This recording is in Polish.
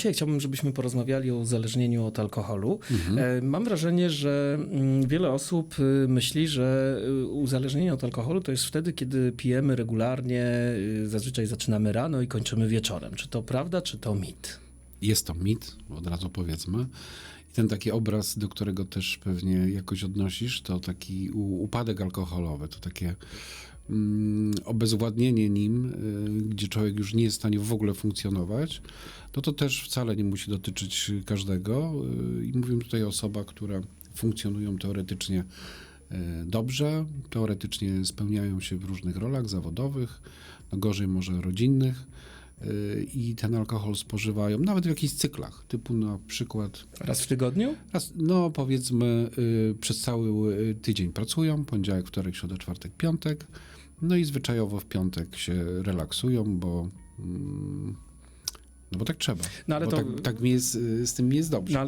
dzisiaj chciałbym, żebyśmy porozmawiali o uzależnieniu od alkoholu. E, Mam wrażenie, że mm, wiele osób y, myśli, że y, uzależnienie od alkoholu to jest wtedy, kiedy pijemy regularnie, y, zazwyczaj zaczynamy rano i kończymy wieczorem. Czy to prawda, czy to mit? Jest to mit, od razu powiedzmy. I ten taki obraz, do którego też pewnie jakoś odnosisz, to taki upadek alkoholowy, to takie obezwładnienie nim, y, gdzie człowiek już nie jest w stanie w ogóle funkcjonować, no to też wcale nie musi dotyczyć każdego. Y, I mówię tutaj o osobach, które funkcjonują teoretycznie y, dobrze, teoretycznie spełniają się w różnych rolach zawodowych, no gorzej może rodzinnych i ten alkohol spożywają, nawet w jakichś cyklach, typu na przykład, Raz w tygodniu? raz, no powiedzmy, y, przez cały y, tydzień pracują, poniedziałek, wtorek, środa, czwartek, piątek, no i zwyczajowo w piątek się relaksują, bo, mm, no bo tak trzeba, No ale to- tak, tak mi jest, y, z tym mi jest dobrze. No ale